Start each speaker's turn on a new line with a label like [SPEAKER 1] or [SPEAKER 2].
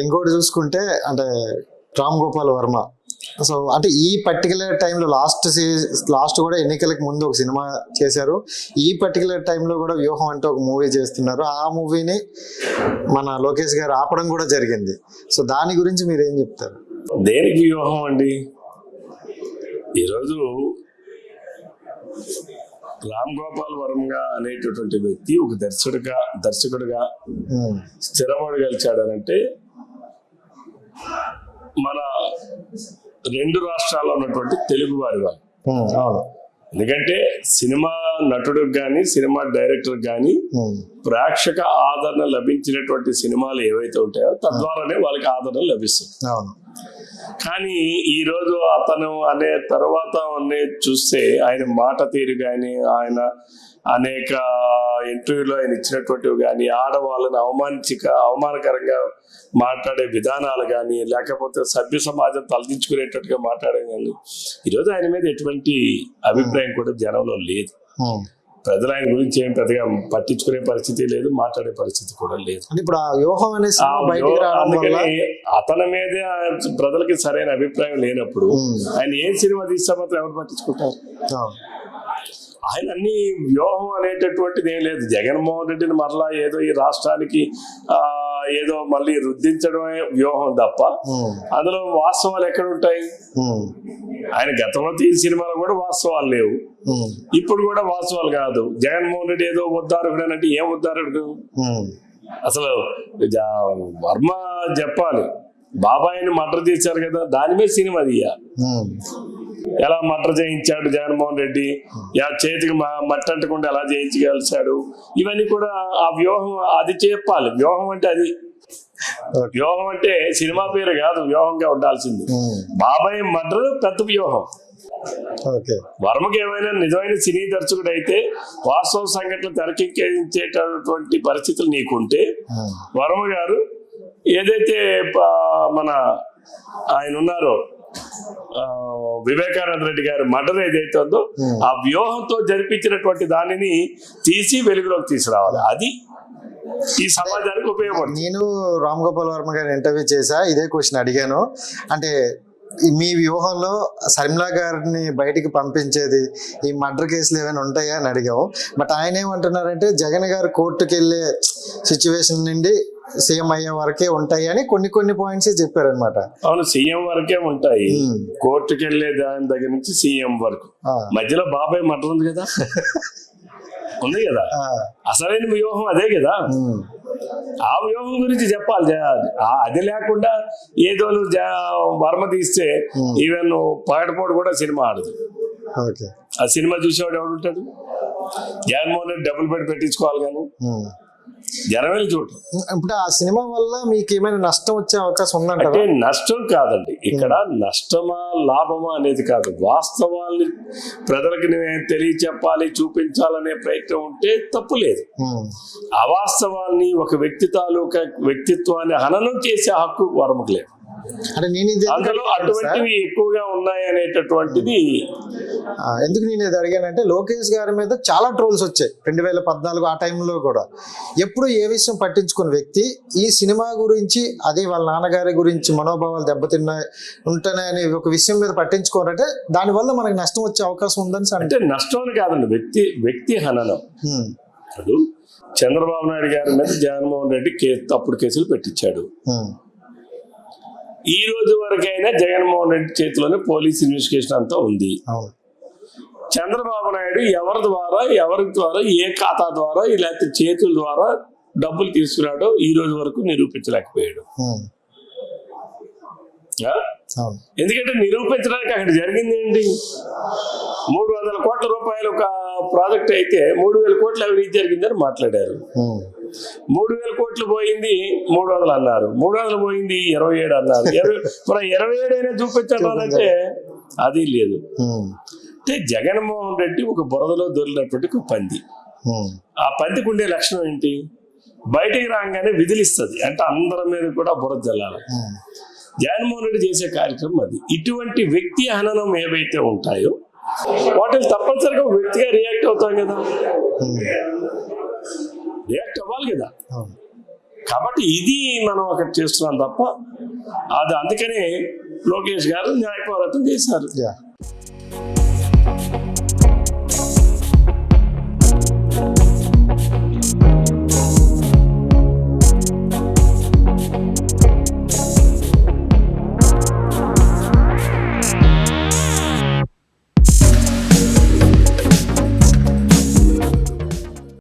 [SPEAKER 1] ఇంకోటి చూసుకుంటే అంటే రామ్ గోపాల్ వర్మ. సో అంటే ఈ పర్టికులర్ టైంలో లాస్ట్ లాస్ట్ కూడా ఎన్నికలకు ముందు ఒక సినిమా చేశారు. ఈ పర్టికులర్ టైంలో కూడా వ్యూహం అంటే ఒక మూవీ చేస్తున్నారు. ఆ మూవీని మన లోకేష్ గారు ఆపడం కూడా జరిగింది. సో దాని గురించి మీరు ఏం చెప్తారు?
[SPEAKER 2] దేనికి వ్యూహం అండి? ఈరోజు రామ్ గోపాల్ వర్మ అనేటటువంటి వ్యక్తి ఒక దర్శకుడిగా దర్శకుడిగా స్థిరపడగలిచాడనంటే మన రెండు రాష్ట్రాల్లో ఉన్నటువంటి తెలుగు వారి వాళ్ళు. ఎందుకంటే సినిమా నటుడికి కానీ సినిమా డైరెక్టర్ కానీ ప్రేక్షక ఆదరణ లభించినటువంటి సినిమాలు ఏవైతే ఉంటాయో తద్వారానే వాళ్ళకి ఆదరణ లభిస్తుంది. కానీ ఈ రోజు అతను అనే తర్వాత చూస్తే ఆయన మాట తీరు కానీ ఆయన అనేక ఇంటర్వ్యూలో ఆయన ఇచ్చినటువంటివి కానీ ఆడవాళ్ళని అవమానించక అవమానకరంగా మాట్లాడే విధానాలు కానీ లేకపోతే సభ్య సమాజం తలదించుకునేటట్టుగా మాట్లాడే కానీ ఈరోజు ఆయన మీద ఎటువంటి అభిప్రాయం కూడా జనంలో లేదు. ప్రజలు ఆయన గురించి ఏం పెద్దగా పట్టించుకునే పరిస్థితి లేదు మాట్లాడే పరిస్థితి కూడా లేదు.
[SPEAKER 1] ఇప్పుడు ఆ వ్యూహం అనే
[SPEAKER 2] ఆ
[SPEAKER 1] సినిమా బయటికి రావడం వల్ల
[SPEAKER 2] అందుకని అతని మీదే ప్రజలకి సరైన అభిప్రాయం లేనప్పుడు ఆయన ఏం సినిమా తీస్తే మాత్రం ఎవరు పట్టించుకుంటారు? ఆయన అన్ని వ్యూహం అనేటటువంటిది ఏం లేదు. జగన్మోహన్ రెడ్డిని మరలా ఏదో ఈ రాష్ట్రానికి ఆ ఏదో మళ్ళీ రుద్దించడమే వ్యూహం తప్ప అందులో వాస్తవాలు ఎక్కడ ఉంటాయి ఆయన గతంలో తీసిన సినిమాలో కూడా వాస్తవాలు లేవు. ఇప్పుడు కూడా వాస్తవాలు కాదు. జగన్మోహన్ రెడ్డి ఏదో ఉద్దారకుడు అంటే ఏం ఉద్దారకుడు అసలు జా- వర్మ చెప్పాలి. బాబాయిని మర్డర్ చేశారు కదా దాని మీద సినిమా తీయాలి. ఎలా మర్డర్ చేయించాడు జగన్మోహన్ రెడ్డి? యా చేతికి మ- మట్టి అంటకుండా ఎలా చేయించగలిచాడు ఇవన్నీ కూడా ఆ వ్యూహం అది చెప్పాలి. వ్యూహం అంటే అది. వ్యూహం అంటే సినిమా పేరు కాదు వ్యూహంగా ఉండాల్సింది. బాబాయ్ మర్డర్ పెద్ద వ్యూహం. వర్మకి ఏమైనా నిజమైన సినీ దర్శకుడు అయితే వాస్తవ సంఘటనలు తెరకెక్కించేటటువంటి పరిస్థితులు నీకుంటే వర్మ గారు ఏదైతే మన ఆయన ఉన్నారో వివేకానంద రెడ్డి గారి మర్డర్ ఏదైతే ఉందో
[SPEAKER 1] Hmm.
[SPEAKER 2] ఆ వ్యూహంతో జరిపించినటువంటి దానిని తీసి వెలుగులోకి తీసుకురావాలి. అది ఈ సమాజానికి ఉపయోగపడుతుంది.
[SPEAKER 1] నేను రామ్ గోపాల్ వర్మ గారి ఇంటర్వ్యూ చేశా ఇదే క్వశ్చన్ అడిగాను. అంటే మీ వ్యూహంలో శర్మిలా గారిని బయటికి పంపించేది ఈ మర్డర్ కేసులు ఏమైనా ఉంటాయా అని అడిగాము. బట్ ఆయన ఏమంటున్నారంటే జగన్ గారు కోర్టుకి వెళ్ళే సిచ్యువేషన్ నుండి సీఎం అయ్యే వరకే ఉంటాయి అని కొన్ని కొన్ని పాయింట్స్ చెప్పారనమాట
[SPEAKER 2] అవును సీఎం వరకే ఉంటాయి. కోర్టుకి వెళ్ళే దాని దగ్గర నుంచి సీఎం వరకు. మధ్యలో బాబాయ్ మర్డర్ ఉంది కదా? ఉంది కదా? అసలైన వ్యూహం అదే కదా? ఆ వ్యూహం గురించి చెప్పాలి. అది లేకుండా ఏదో వర్మ తీస్తే ఈవెన్ పగటిపూట కూడా సినిమా ఆడదు.
[SPEAKER 1] ఓకే.
[SPEAKER 2] ఆ సినిమా చూసేవాడు ఎవడు ఉంటాడు? జగన్మోహన్ రెడ్డి డబ్బులు పెట్టి పెట్టించుకోవాలి కానీ. జనం వెళ్ళి చూడటం
[SPEAKER 1] ఇప్పుడు ఆ సినిమా వల్ల మీకు ఏమైనా నష్టం వచ్చే అవకాశం
[SPEAKER 2] అంటే
[SPEAKER 1] ఉందంటారా
[SPEAKER 2] నష్టం కాదండి. ఇక్కడ నష్టమా లాభమా అనేది కాదు. వాస్తవాల్ని ప్రజలకి నేను తెలియచెప్పాలి చూపించాలనే ప్రయత్నం ఉంటే తప్పు లేదు.
[SPEAKER 1] ఉమ్,
[SPEAKER 2] అవాస్తవాల్ని ఒక వ్యక్తి తాలూకా వ్యక్తిత్వాన్ని హననం చేసే హక్కు వర్మకు లేదు.
[SPEAKER 1] అంటే నేను ఇది
[SPEAKER 2] అందులో? అటువంటివి ఎక్కువగా ఉన్నాయి అనేటటువంటిది
[SPEAKER 1] ఎందుకు నేను ఇది అడిగానంటే లోకేష్ గారి మీద చాలా ట్రోల్స్ వచ్చాయి రెండు వేల పద్నాలుగు ఆ టైంలో కూడా. ఎప్పుడు ఏ విషయం పట్టించుకున్న వ్యక్తి ఈ సినిమా గురించి అదే వాళ్ళ నాన్నగారి గురించి మనోభావాలు దెబ్బతిన్నాయి ఉంటున్నాయి అనే ఒక విషయం మీద పట్టించుకోరంటే దానివల్ల మనకి నష్టం వచ్చే అవకాశం ఉందని
[SPEAKER 2] అంటే నష్టం కాదండి వ్యక్తి వ్యక్తి హననం. చంద్రబాబు నాయుడు గారి మీద జగన్మోహన్ రెడ్డి కే తప్పుడు కేసులు పెట్టించాడు. ఈ రోజు వరకైనా జగన్మోహన్ రెడ్డి చేతిలోనే పోలీస్ ఇన్వెస్టిగేషన్ అంతా ఉంది. చంద్రబాబు నాయుడు ఎవరి ద్వారా ఎవరి ద్వారా ఏ ఖాతా ద్వారా లేకపోతే చేతుల ద్వారా డబ్బులు తీసుకున్నాడో ఈ రోజు వరకు నిరూపించలేకపోయాడు. ఎందుకంటే నిరూపించడానికి అక్కడ జరిగింది ఏంటి? మూడు వందల కోట్ల రూపాయలు ఒక ప్రాజెక్ట్ అయితే మూడు వేల కోట్ల అవినీతి జరిగిందని మాట్లాడారు. మూడు వేల కోట్లు పోయింది మూడు వందలు అన్నారు. మూడు వందలు పోయింది ఇరవై ఏడు అన్నారు. ఇరవై మరి ఇరవై ఏడు అయినా చూపించడం అంటే అది లేదు. అంటే జగన్మోహన్ రెడ్డి ఒక బురదలో దొరికినటువంటి ఒక పంది. ఆ పందికి ఉండే లక్షణం ఏంటి? బయటికి రాగానే విధిలిస్తుంది అంటే అందరి మీద కూడా బురద జల్లాలి. జగన్మోహన్ రెడ్డి చేసే కార్యక్రమం అది. ఇటువంటి వ్యక్తి హననం ఏవైతే ఉంటాయో వాటిని తప్పనిసరిగా వ్యక్తిగా రియాక్ట్ అవుతాం కదా. కదా. కాబట్టి ఇది మనం ఒకటి చేస్తున్నాం తప్ప అది అందుకనే లోకేష్ గారు న్యాయ చేశారు.